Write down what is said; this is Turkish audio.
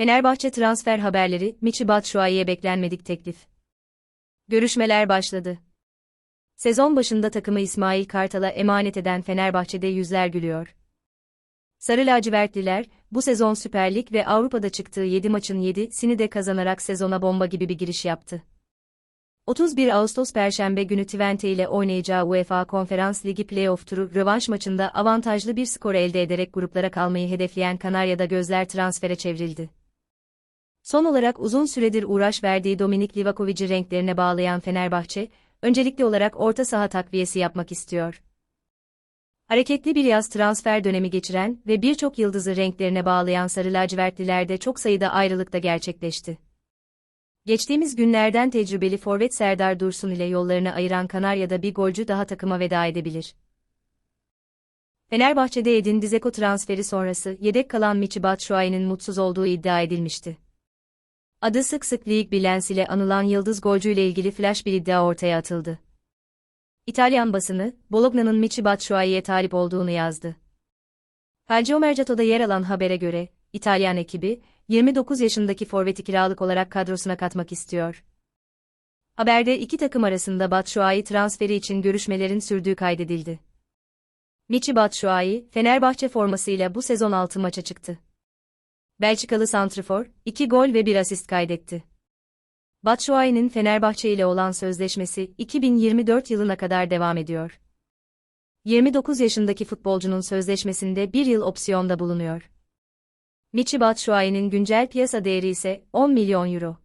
Fenerbahçe transfer haberleri, Michi Batshuayi'ye beklenmedik teklif. Görüşmeler başladı. Sezon başında takımı İsmail Kartal'a emanet eden Fenerbahçe'de yüzler gülüyor. Sarı lacivertliler, bu sezon Süper Lig ve Avrupa'da çıktığı 7 maçın 7'sini de kazanarak sezona bomba gibi bir giriş yaptı. 31 Ağustos Perşembe günü Twente ile oynayacağı UEFA Konferans Ligi playoff turu rövanş maçında avantajlı bir skor elde ederek gruplara kalmayı hedefleyen Kanarya'da gözler transfere çevrildi. Son olarak uzun süredir uğraş verdiği Dominik Livakovic'i renklerine bağlayan Fenerbahçe, öncelikli olarak orta saha takviyesi yapmak istiyor. Hareketli bir yaz transfer dönemi geçiren ve birçok yıldızı renklerine bağlayan Sarı Lacivertlilerde çok sayıda ayrılık da gerçekleşti. Geçtiğimiz günlerden tecrübeli forvet Serdar Dursun ile yollarını ayıran Kanarya'da bir golcü daha takıma veda edebilir. Fenerbahçe'de Edin Dzeko transferi sonrası yedek kalan Michi Batshuayi'nin mutsuz olduğu iddia edilmişti. Adı sık sık League Bilens ile anılan yıldız golcü ile ilgili flash bir iddia ortaya atıldı. İtalyan basını, Bologna'nın Michi Batshuayi'ye talip olduğunu yazdı. Calcio Mercato'da yer alan habere göre, İtalyan ekibi, 29 yaşındaki forveti kiralık olarak kadrosuna katmak istiyor. Haberde iki takım arasında Batshuayi transferi için görüşmelerin sürdüğü kaydedildi. Michi Batshuayi, Fenerbahçe formasıyla bu sezon 6 maça çıktı. Belçikalı santrifor, 2 gol ve 1 asist kaydetti. Batshuayi'nin Fenerbahçe ile olan sözleşmesi 2024 yılına kadar devam ediyor. 29 yaşındaki futbolcunun sözleşmesinde bir yıl opsiyonda bulunuyor. Michi Batshuayi'nin güncel piyasa değeri ise 10 milyon euro.